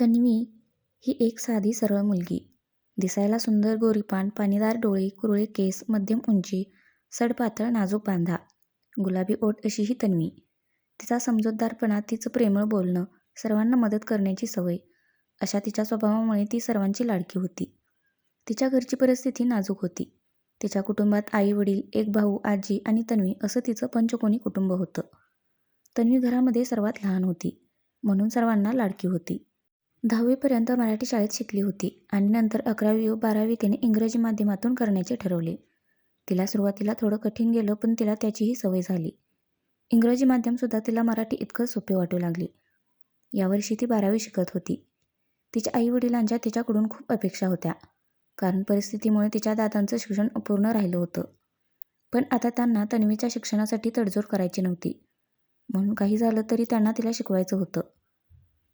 तन्वी ही एक साधी सरळ मुलगी. दिसायला सुंदर गोरीपान, पाणीदार डोळे, कुरळे केस, मध्यम उंची, सडपातळ नाजूक बांधा, गुलाबी ओठ अशी ही तन्वी. तिचा समजूतदारपणा, तिचं प्रेमळ बोलणं, सर्वांना मदत करण्याची सवय अशा तिच्या स्वभावामुळे ती सर्वांची लाडकी होती. तिच्या घरची परिस्थिती नाजूक होती. तिच्या कुटुंबात आई-वडील, एक भाऊ, आजी आणि तन्वी असं तिचं पंचकोनी कुटुंब होतं. तन्वी घरामध्ये सर्वात लहान होती, म्हणून सर्वांना लाडकी होती. दहावीपर्यंत मराठी शाळेत शिकली होती आणि नंतर अकरावी व बारावी तिने इंग्रजी माध्यमातून करण्याचे ठरवले. तिला सुरुवातीला थोडं कठीण गेलं पण तिला त्याचीही सवय झाली. इंग्रजी माध्यमसुद्धा तिला मराठी इतकं सोपे वाटू लागले. यावर्षी ती बारावी शिकत होती. तिच्या आई-वडिलांच्या तिच्याकडून खूप अपेक्षा होत्या, कारण परिस्थितीमुळे तिच्या दादांचं शिक्षण अपूर्ण राहिलं होतं. पण आता त्यांना तन्वीच्या शिक्षणासाठी तडजोड करायची नव्हती, म्हणून काही झालं तरी त्यांना तिला शिकवायचं होतं.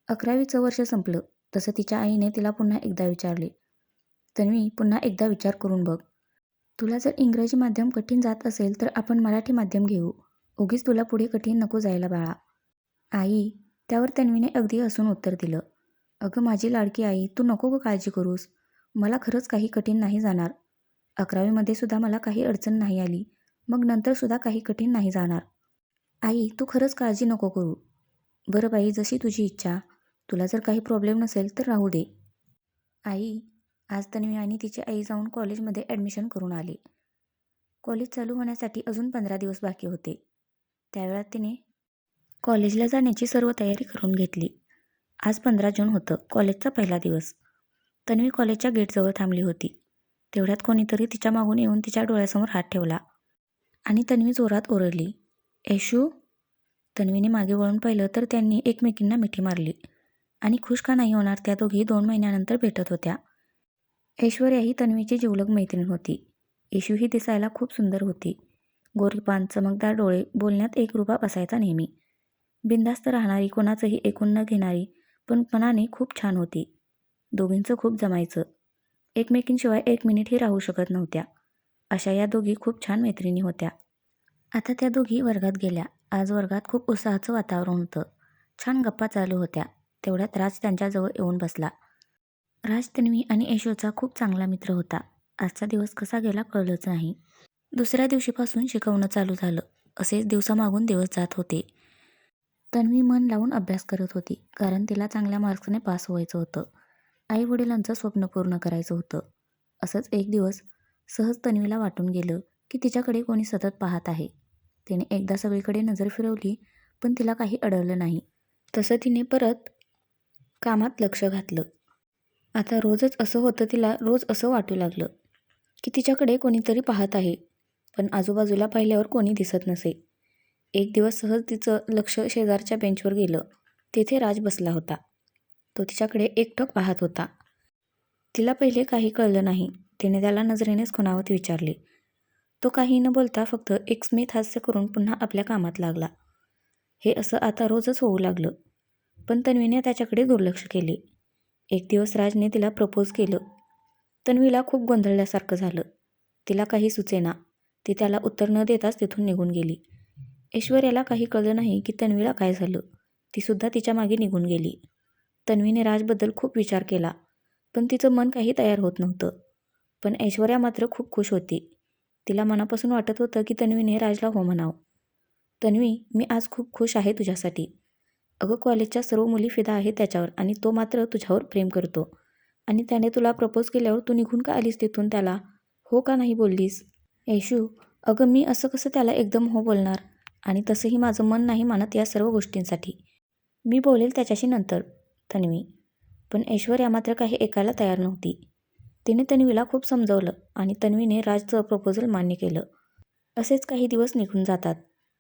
अकरावीचं वर्ष संपलं तसं तिच्या आईने तिला पुन्हा एकदा विचारले, तन्वी पुन्हा एकदा विचार करून बघ. तुला जर इंग्रजी माध्यम कठीण जात असेल तर आपण मराठी माध्यम घेऊ. उगीच तुला पुढे कठीण नको जायला बाळा. आई, त्यावर तन्वीने अगदी हसून उत्तर दिलं, अगं माझी लाडकी आई, तू नको गं काळजी करूस. मला खरंच काही कठीण नाही जाणार. अकरावीमध्ये सुद्धा मला काही अडचण नाही आली, मग नंतरसुद्धा काही कठीण नाही जाणार. आई, तू खरंच काळजी नको करू. बरं बाई, जशी तुझी इच्छा. तुला जर काही प्रॉब्लेम नसेल तर राहू दे. आई, आज तन्वी आणि तिची आई जाऊन कॉलेजमध्ये ॲडमिशन करून आली कॉलेज चालू होण्यासाठी अजून पंधरा दिवस बाकी होते. त्यावेळात तिने कॉलेजला जाण्याची सर्व तयारी करून घेतली. आज पंधरा जून होतं, कॉलेजचा पहिला दिवस. तन्वी कॉलेजच्या गेटजवळ थांबली होती. तेवढ्यात कोणीतरी तिच्या मागून येऊन तिच्या डोळ्यासमोर हात ठेवला आणि तन्वी जोरात ओरडली, येशू तन्वीने मागे वळून पाहिलं तर त्यांनी एकमेकींना मिठी मारली आणि खुश का नाही होणार त्या दोघी दोन महिन्यानंतर भेटत होत्या. ऐश्वर्या ही तन्वीची जिवलग मैत्रीण होती. येशू ही दिसायला खूप सुंदर होती. गोरीपान, चमकदार डोळे, बोलण्यात एकरूपा असायचा नेहमी. बिनधास्त राहणारी, कोणाचंही ऐकून न घेणारी, पण मनाने खूप छान होती. दोघींचं खूप जमायचं. एकमेकींशिवाय एक मिनिटही राहू शकत नव्हत्या. अशा या दोघी खूप छान मैत्रिणी होत्या. आता त्या दोघी वर्गात गेल्या. आज वर्गात खूप उत्साहाचं वातावरण होतं. छान गप्पा चालू होत्या. तेवढ्यात राज त्यांच्याजवळ येऊन बसला. राज तन्वी आणि यशोचा खूप चांगला मित्र होता. आजचा दिवस कसा गेला कळलंच नाही. दुसऱ्या दिवशीपासून शिकवणं चालू झालं. असेच दिवसामागून दिवस जात होते. तन्वी मन लावून अभ्यास करत होती, कारण तिला चांगल्या मार्क्सने पास व्हायचं होतं. आई-वडिलांचं स्वप्न पूर्ण करायचं होतं. असंच एक दिवस सहज तन्वीला वाटून गेलं की तिच्याकडे कोणी सतत पाहत आहे. तिने एकदा सगळीकडे नजर फिरवली पण तिला काही अडवलं नाही. तसं तिने परत कामात लक्ष घातलं. आता रोजच असं होतं तिला रोज असं वाटू लागलं की तिच्याकडे कोणीतरी पाहत आहे, पण आजूबाजूला पाहिल्यावर कोणी दिसत नसे. एक दिवस सहज तिचं लक्ष शेजारच्या बेंचवर गेलं. तेथे राज बसला होता. तो तिच्याकडे एकटक पाहत होता. तिला पहिले काही कळलं नाही. तिने त्याला नजरेनेच खुणावत विचारले. तो काही न बोलता फक्त एक स्मित हास्य करून पुन्हा आपल्या कामात लागला. हे असं आता रोजच होऊ लागलं. पण तन्वीने त्याच्याकडे दुर्लक्ष केले. एक दिवस राजने तिला प्रपोज केलं. तन्वीला खूप गोंधळल्यासारखं झालं. तिला काही सुचेना. ती त्याला उत्तर न देताच तिथून निघून गेली. ऐश्वर्याला काही कळलं नाही की तन्वीला काय झालं. तीसुद्धा तिच्यामागे निघून गेली. तन्वीने राजबद्दल खूप विचार केला, पण तिचं मन काही तयार होत नव्हतं. पण ऐश्वर्या मात्र खूप खुश होती. तिला मनापासून वाटत होतं की तन्वीने राजला हो म्हणावं. तन्वी, मी आज खूप खुश आहे तुझ्यासाठी. अगं कॉलेजच्या सर्व मुली फिदा आहेत त्याच्यावर आणि तो मात्र तुझ्यावर प्रेम करतो आणि त्याने तुला प्रपोज केल्यावर तू निघून का आलीस तिथून त्याला हो का नाही बोललीस? येशू अगं मी असं कसं त्याला एकदम हो बोलणार आणि तसंही माझं मन नाही मानत या सर्व गोष्टींसाठी. मी बोलेल त्याच्याशी नंतर. तन्वी. पण ऐश्वर्या मात्र काही ऐकायला तयार नव्हती. तिने तन्वीला खूप समजावलं आणि तन्वीने राजचं प्रपोजल मान्य केलं. असेच काही दिवस निघून जातात.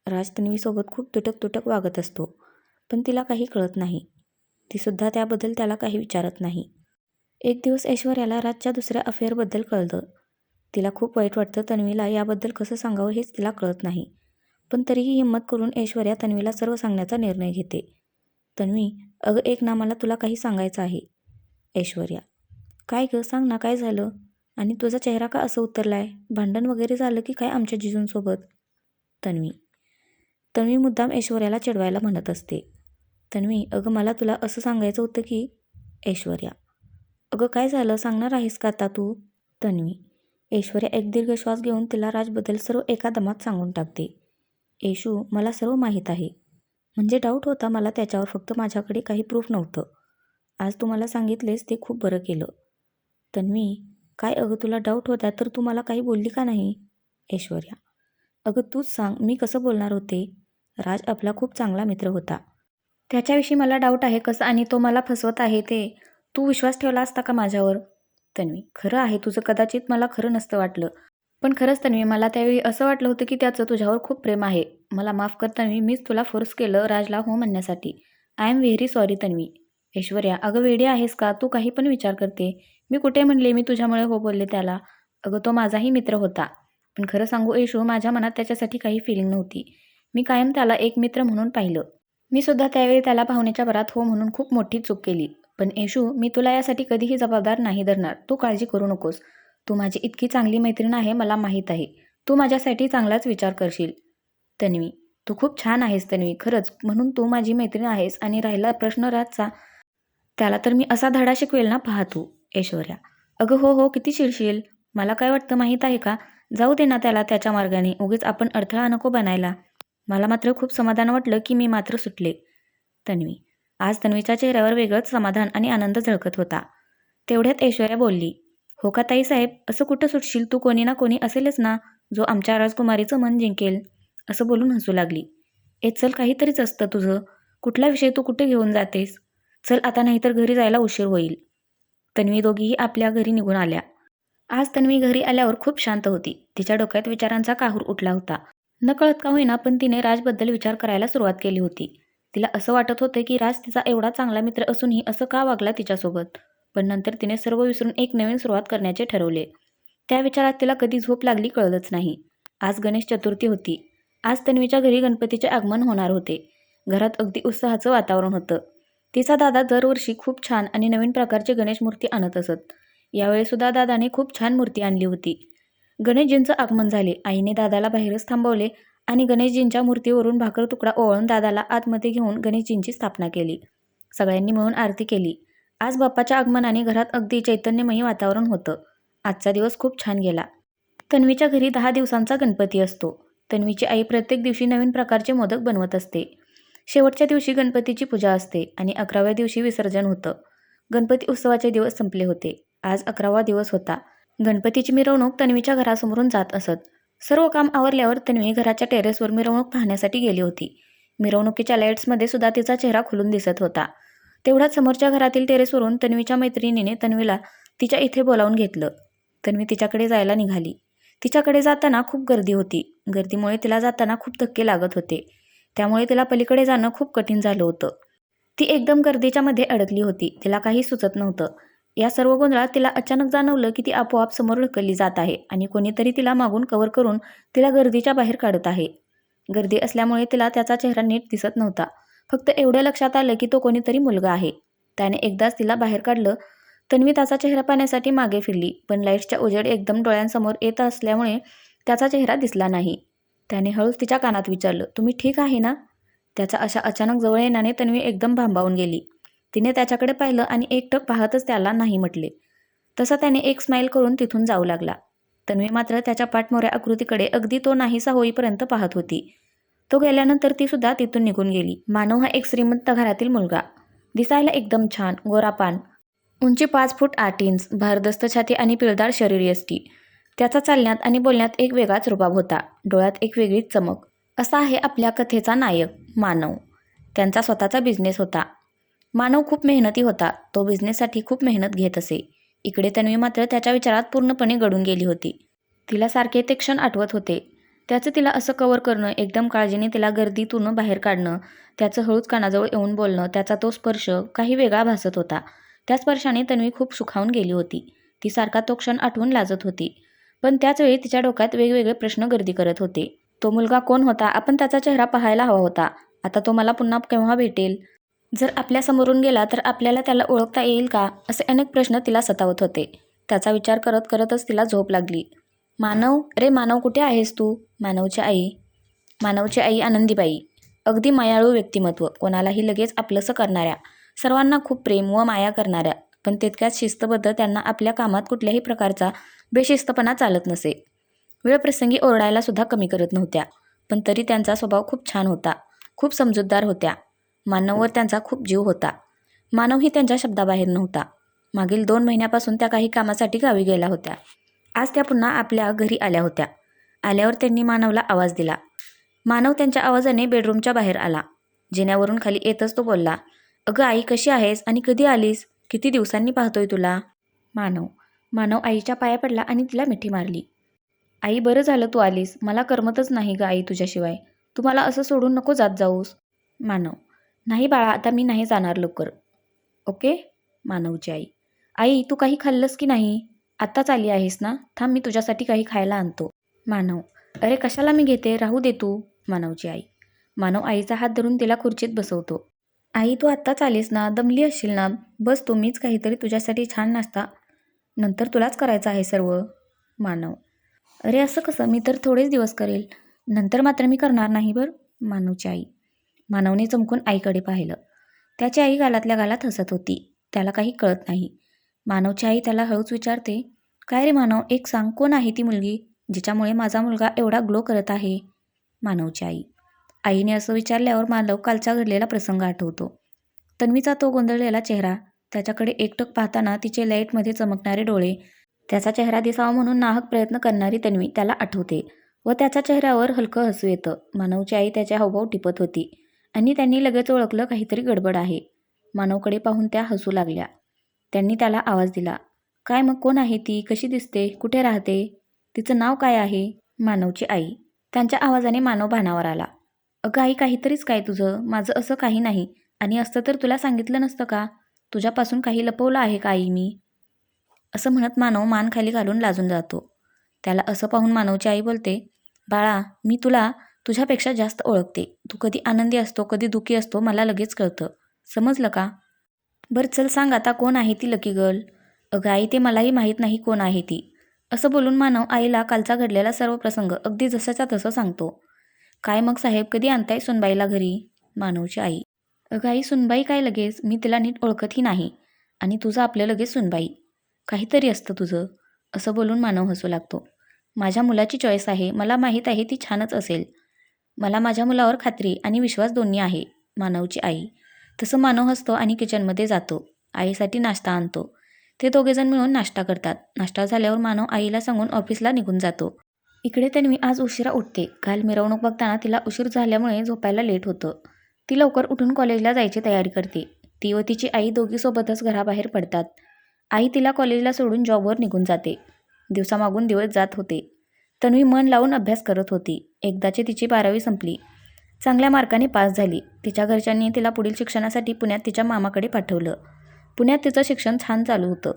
राज तन्वीसोबत खूप तुटक तुटक वागत असतो, पण तिला काही कळत नाही. तीसुद्धा त्याबद्दल त्याला काही विचारत नाही. एक दिवस ऐश्वर्याला राजच्या दुसऱ्या अफेअरबद्दल कळतं तिला खूप वाईट वाटतं तन्वीला याबद्दल कसं सांगावं हेच तिला कळत नाही. पण तरीही हिंमत करून ऐश्वर्या तन्वीला सर्व सांगण्याचा निर्णय घेते. तन्वी, अगं एक ना मला तुला काही सांगायचं आहे. ऐश्वर्या. काय गं सांग ना काय झालं? आणि तुझा चेहरा का असं उतरलाय? भांडण वगैरे झालं की काय आमच्या जिजूंसोबत? तन्वी. तन्वी मुद्दाम ऐश्वर्याला चिडवायला म्हणत असते. तन्वी, अगं मला तुला असं सांगायचं होतं की ऐश्वर्या. अगं काय झालं? सांगणार आहेस का आता तू? तन्वी. ऐश्वर्या एक दीर्घ श्वास घेऊन तिला राजबद्दल सर्व एका दमात सांगून टाकते. येशू मला सर्व माहीत आहे. म्हणजे डाऊट होता मला त्याच्यावर फक्त माझ्याकडे काही प्रूफ नव्हतं. आज तू मला सांगितलेस ते खूप बरं केलं. तन्वी काय अगं तुला डाऊट होता तर तू मला काही बोलली का नाही? ऐश्वर्या. अगं तूच सांग मी कसं बोलणार होते? राज आपला खूप चांगला मित्र होता. त्याच्याविषयी मला डाऊट आहे कसं आणि तो मला फसवत आहे ते. तू विश्वास ठेवला असता का माझ्यावर? तन्वी खरं आहे तुझं कदाचित मला खरं नसतं वाटलं. पण खरंच तन्वी मला त्यावेळी असं वाटलं होतं की त्याचं तुझ्यावर खूप प्रेम आहे. मला माफ कर तन्वी मीच तुला फोर्स केलं राजला हो म्हणण्यासाठी. I am very sorry Tanvi. Aishwarya अगं वेडी आहेस का? तू काही पण विचार करते. मी कुठे म्हणले? मी तुझ्यामुळे हो बोलले त्याला. अगं तो माझाही मित्र होता. पण खरं सांगू येशू माझ्या मनात त्याच्यासाठी काही फिलिंग नव्हती. मी कायम त्याला एक मित्र म्हणून पाहिलं. मी सुद्धा त्यावेळी त्याला पाहुण्याच्या भरात हो म्हणून खूप मोठी चूक केली. पण येशू मी तुला यासाठी कधीही जबाबदार नाही धरणार. तू काळजी करू नकोस. तू माझी इतकी चांगली मैत्रीण आहे मला माहीत आहे. तू माझ्यासाठी चांगलाच विचार करशील. तन्वी तू खूप छान आहेस तन्वी खरंच. म्हणून तू माझी मैत्रीण आहेस आणि राहिला प्रश्न राजचा त्याला तर मी असा धडा शिकवेल ना पहा तू ऐश्वर्या. अगं हो हो किती चिडशील? मला काय वाटतं माहीत आहे का? जाऊ दे ना त्याला त्याच्या मार्गाने. उगीच आपण अडथळा नको बनायला. मला मात्र खूप समाधान वाटलं की मी मात्र सुटले. तन्वी. आज तन्वीच्या चेहऱ्यावर वेगळंच समाधान आणि आनंद झळकत होता. तेवढ्यात ऐश्वर्या बोलली हो का ताईसाहेब असं कुठं सुटशील? तू कोणी ना कोणी असेलच ना जो आमच्या राजकुमारीचं मन जिंकेल. असं बोलून हसू लागली. ए चल काहीतरीच असतं तुझं. कुठला विषय तू कुठे घेऊन जातेस? चल आता नाहीतर घरी जायला उशीर होईल. तन्वी दोघीही आपल्या घरी निघून आल्या. आज तन्वी घरी आल्यावर खूप शांत होती. तिच्या डोक्यात विचारांचा काहूर उठला होता. नकळत का होईना पण तिने राजबद्दल विचार करायला सुरुवात केली होती. तिला असं वाटत होतं की राज तिचा एवढा चांगला मित्र असूनही असं का वागला तिच्यासोबत? पण नंतर तिने सर्व विसरून एक नवीन सुरुवात करण्याचे ठरवले. त्या विचारात तिला कधी झोप लागली कळलंच नाही. आज गणेश चतुर्थी होती. आज तन्वीच्या घरी गणपतीचे आगमन होणार होते. घरात अगदी उत्साहाचं वातावरण होतं. तिचा दादा दरवर्षी खूप छान आणि नवीन प्रकारची गणेश मूर्ती आणत असत. यावेळीसुद्धा दादाने खूप छान मूर्ती आणली होती. गणेशजींचं आगमन झाले. आईने दादाला बाहेरच थांबवले आणि गणेशजींच्या मूर्तीवरून भाकर तुकडा ओळून दादाला आतमध्ये घेऊन गणेशजींची स्थापना केली. सगळ्यांनी मिळून आरती केली. आज बाप्पाच्या आगमनाने घरात अगदी चैतन्यमयी वातावरण होतं. आजचा दिवस खूप छान गेला. तन्वीच्या घरी दहा दिवसांचा गणपती असतो. तन्वीची आई प्रत्येक दिवशी नवीन प्रकारचे मोदक बनवत असते. शेवटच्या दिवशी गणपतीची पूजा असते आणि अकराव्या दिवशी विसर्जन होतं. गणपती उत्सवाचे दिवस संपले होते. आज अकरावा दिवस होता. गणपतीची मिरवणूक तन्वीच्या घरासमोरून जात असत. सर्व काम आवरल्यावर तन्वी घराच्या टेरेसवर मिरवणूक पाहण्यासाठी गेली होती. मिरवणुकीच्या लाईट्समध्ये सुद्धा तिचा चेहरा खुलून दिसत होता. तेवढ्याच समोरच्या घरातील टेरेसवरून तन्वीच्या मैत्रिणीने तन्वीला तिच्या इथे बोलावून घेतलं. तन्वी तिच्याकडे जायला निघाली. तिच्याकडे जाताना खूप गर्दी होती. गर्दीमुळे तिला जाताना खूप धक्के लागत होते. त्यामुळे तिला पलीकडे जाणं खूप कठीण झालं होतं. ती एकदम गर्दीच्या मध्ये अडकली होती. तिला काही सुचत नव्हतं. या सर्व गोंधळात तिला अचानक जाणवलं की ती आपोआप समोर ढकलली जात आहे आणि कोणीतरी तिला मागून कव्हर करून तिला गर्दीच्या बाहेर काढत आहे. गर्दी असल्यामुळे तिला त्याचा चेहरा नीट दिसत नव्हता. फक्त एवढं लक्षात आलं की तो कोणीतरी मुलगा आहे. त्याने एकदाच तिला बाहेर काढलं. तन्वी त्याचा चेहरा पाहण्यासाठी मागे फिरली पण लाईट्सच्या उजेड एकदम डोळ्यांसमोर येत असल्यामुळे त्याचा चेहरा दिसला नाही. त्याने हळूच तिच्या कानात विचारलं तुम्ही ठीक आहे ना? त्याचा अशा अचानक जवळ येण्याने तन्वी एकदम भांबावून गेली. तिने त्याच्याकडे पाहिलं आणि एकटक पाहतच त्याला नाही म्हटले. तसा त्याने एक स्माईल करून तिथून जाऊ लागला. तन्वी मात्र त्याच्या पाठमोऱ्या आकृतीकडे अगदी तो नाहीसा होईपर्यंत पाहत होती. तो गेल्यानंतर ती सुद्धा तिथून निघून गेली. मानव हा एक श्रीमंत घरातील मुलगा. दिसायला एकदम छान गोरापान. उंची पाच फूट आठ इंच भारदस्त छाती आणि पिळदार शरीर यष्टी त्याचा चालण्यात आणि बोलण्यात एक वेगळाच रुबाब होता. डोळ्यात एक वेगळीच चमक. असा आहे आपल्या कथेचा नायक मानव. त्यांचा स्वतःचा बिझनेस होता. मानव खूप मेहनती होता. तो बिझनेससाठी खूप मेहनत घेत असे. इकडे तन्वी मात्र त्याच्या विचारात पूर्णपणे गडून गेली होती. तिला सारखे ते क्षण आठवत होते. त्याचं तिला असं कवर करणं एकदम काळजीने तिला गर्दीतून बाहेर काढणं त्याचं हळूच कानाजवळ येऊन बोलणं त्याचा तो स्पर्श काही वेगळा भासत होता. त्या स्पर्शाने तन्वी खूप सुखावून गेली होती. ती सारखा तो क्षण आठवून लाजत होती. पण त्याचवेळी तिच्या डोक्यात वेगवेगळे प्रश्न गर्दी करत होते. तो मुलगा कोण होता? आपण त्याचा चेहरा पाहायला हवा होता. आता तो मला पुन्हा केव्हा भेटेल? जर आपल्या समोरून गेला तर आपल्याला त्याला ओळखता येईल का? असे अनेक प्रश्न तिला सतावत होते. त्याचा विचार करत करतच तिला झोप लागली. मानव रे मानव कुठे आहेस तू? मानवची आई. मानवची आई आनंदीबाई. अगदी मायाळू व्यक्तिमत्व. कोणालाही लगेच आपलंसं करणाऱ्या. सर्वांना खूप प्रेम व माया करणाऱ्या. पण तितक्याच शिस्तबद्ध त्यांना आपल्या कामात कुठल्याही प्रकारचा बेशिस्तपणा चालत नसे. वेळप्रसंगी ओरडायला सुद्धा कमी करत नव्हत्या. पण तरी त्यांचा स्वभाव खूप छान होता. खूप समजूतदार होत्या. मानववर त्यांचा खूप जीव होता. मानवही त्यांच्या शब्दाबाहेर नव्हता. मागील दोन महिन्यापासून त्या काही कामासाठी गावी गेल्या होत्या. आज त्या पुन्हा आपल्या घरी आल्या होत्या. आल्यावर त्यांनी मानवला आवाज दिला. मानव त्यांच्या आवाजाने बेडरूमच्या बाहेर आला. जिन्यावरून खाली येतच तो बोलला अगं आई कशी आहेस आणि कधी आलीस? किती दिवसांनी पाहतोय तुला? मानव मानव आईच्या पाया पडला आणि तिला मिठी मारली. आई बरं झालं तू आलीस. मला करमतच नाही ग आई तुझ्याशिवाय. तू मला असं सोडून नको जात जाऊस. मानव नाही बाळा आता मी नाही जाणार लवकर. ओके? मानवची आई. आई तू काही खाल्लंस की नाही? आत्ताच आली आहेस ना? थांब मी तुझ्यासाठी काही खायला आणतो. मानव. अरे कशाला मी घेते? राहू दे तू मानवची आई. मानव आईचा हात धरून तिला खुर्चीत बसवतो. आई तू आत्ताच आलीस ना? दमली असशील ना? बस तू मीच काहीतरी तुझ्यासाठी छान नाश्ता. नंतर तुलाच करायचं आहे सर्व. मानव. अरे असं कसं? मी तर थोडेच दिवस करेल. नंतर मात्र मी करणार नाही बरं? मानवची आई. मानवने चमकून आईकडे पाहिलं. त्याची आई गालातल्या गालात हसत होती. त्याला काही कळत नाही. मानवची आई त्याला हळूच विचारते काय रे मानव एक सांग कोण आहे ती मुलगी जिच्यामुळे माझा मुलगा एवढा ग्लो करत आहे? मानवची आई. आईने असं विचारल्यावर मानव कालचा घडलेला प्रसंग आठवतो. तन्वीचा तो गोंधळलेला चेहरा त्याच्याकडे एकटक पाहताना तिचे लाईटमध्ये चमकणारे डोळे त्याचा चेहरा दिसावा म्हणून नाहक प्रयत्न करणारी तन्वी त्याला आठवते व त्याच्या चेहऱ्यावर हलकं हसू येतं. मानवची आई त्याच्या हावभाव टिपत होती. आणि त्यांनी लगेच ओळखलं काहीतरी गडबड आहे. मानवकडे पाहून त्या हसू लागल्या. त्यांनी त्याला आवाज दिला काय मग कोण आहे ती? कशी दिसते? कुठे राहते? तिचं नाव काय आहे? मानवची आई. त्यांच्या आवाजाने मानव भानावर आला. अगं आई काहीतरीच काय तुझं? माझं असं काही नाही. आणि असतं तर तुला सांगितलं नसतं का? तुझ्यापासून काही लपवलं आहे का आई मी? असं म्हणत मानव मान खाली घालून लाजून जातो. त्याला असं पाहून मानवची आई बोलते बाळा मी तुला तुझ्यापेक्षा जास्त ओळखते. तू कधी आनंदी असतो कधी दुःखी असतो मला लगेच कळतं. समजलं का? बरं चल सांग आता कोण आहे ती लकी गर्ल अगं आई ते मलाही माहीत नाही कोण आहे ती. असं बोलून मानव आईला कालचा घडलेला सर्व प्रसंग अगदी जसाचा तसं सांगतो. काय मग साहेब कधी आणताय सुनबाईला घरी? मानवची आई. अगं आई सुनबाई काय लगेच? मी तिला नीट ओळखतही नाही. आणि तुझं आपलं लगेच सुनबाई. काहीतरी असतं तुझं. असं बोलून मानव हसू लागतो. माझ्या मुलाची चॉईस आहे. मला माहीत आहे ती छानच असेल. मला माझ्या मुलावर खात्री आणि विश्वास दोन्ही आहे मानवची आई. तसं मानव हसतो आणि किचनमध्ये जातो. आईसाठी नाश्ता आणतो. ते दोघेजण मिळून नाश्ता करतात. नाश्ता झाल्यावर मानव आईला सांगून ऑफिसला निघून जातो. इकडे तन्वी आज उशिरा उठते. काल मिरवणूक बघताना तिला उशीर झाल्यामुळे झोपायला लेट होतं. ती लवकर उठून कॉलेजला जायची तयारी करते. ती व तिची आई दोघीसोबतच घराबाहेर पडतात. आई तिला कॉलेजला सोडून जॉबवर निघून जाते. दिवसामागून दिवस जात होते. तन्वी मन लावून अभ्यास करत होती. एकदाची तिची बारावी संपली. चांगल्या मार्काने पास झाली. तिच्या घरच्यांनी तिला पुढील शिक्षणासाठी पुण्यात तिच्या मामाकडे पाठवलं. पुण्यात तिचं शिक्षण छान चालू होतं.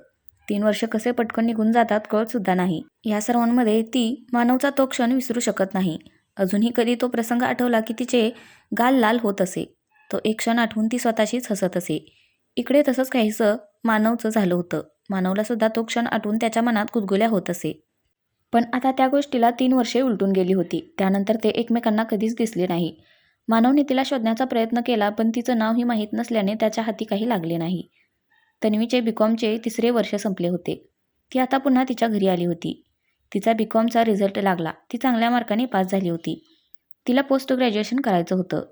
तीन वर्ष कसे पटकन निघून जातात कळतसुद्धा नाही. या सर्वांमध्ये ती मानवचा तो क्षण विसरू शकत नाही. अजूनही कधी तो प्रसंग आठवला की तिचे गाल लाल होत असे. तो एक क्षण आठवून ती स्वतःशीच हसत असे. इकडे तसंच काहीसं मानवचं झालं होतं. मानवलासुद्धा तो क्षण आठवून त्याच्या मनात कुदगुल्या होत असे. पण आता त्या गोष्टीला तीन वर्षे उलटून गेली होती. त्यानंतर ते एकमेकांना कधीच दिसले नाही. मानवने तिला शोधण्याचा प्रयत्न केला पण तिचं नावही माहीत नसल्याने त्याच्या हाती काही लागले नाही. तन्वीचे बीकॉमचे तिसरे वर्ष संपले होते. ती आता पुन्हा तिच्या घरी आली होती. तिचा बीकॉमचा रिझल्ट लागला. ती चांगल्या मार्काने पास झाली होती. तिला पोस्ट ग्रॅज्युएशन करायचं होतं.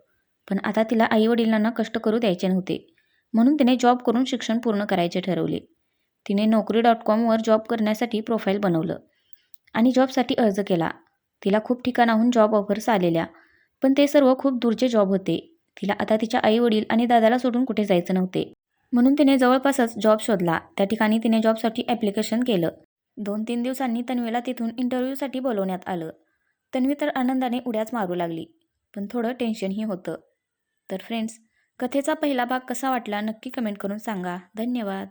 पण आता तिला आईवडिलांना कष्ट करू द्यायचे नव्हते. म्हणून तिने जॉब करून शिक्षण पूर्ण करायचे ठरवले. तिने नोकरी डॉट कॉमवर जॉब करण्यासाठी प्रोफाईल बनवलं. आणि जॉबसाठी अर्ज केला. तिला खूप ठिकाणाहून जॉब ऑफर्स आलेल्या. पण ते सर्व खूप दूरचे जॉब होते. तिला आता तिच्या आई वडील आणि दादाला सोडून कुठे जायचं नव्हते. म्हणून तिने जवळपासच जॉब शोधला. त्या ठिकाणी तिने जॉबसाठी ॲप्लिकेशन केलं. दोन तीन दिवसांनी तन्वीला तिथून इंटरव्ह्यूसाठी बोलवण्यात आलं. तन्वी तर आनंदाने उड्याच मारू लागली. पण थोडं टेन्शनही होतं. तर फ्रेंड्स कथेचा पहिला भाग कसा वाटला नक्की कमेंट करून सांगा. धन्यवाद.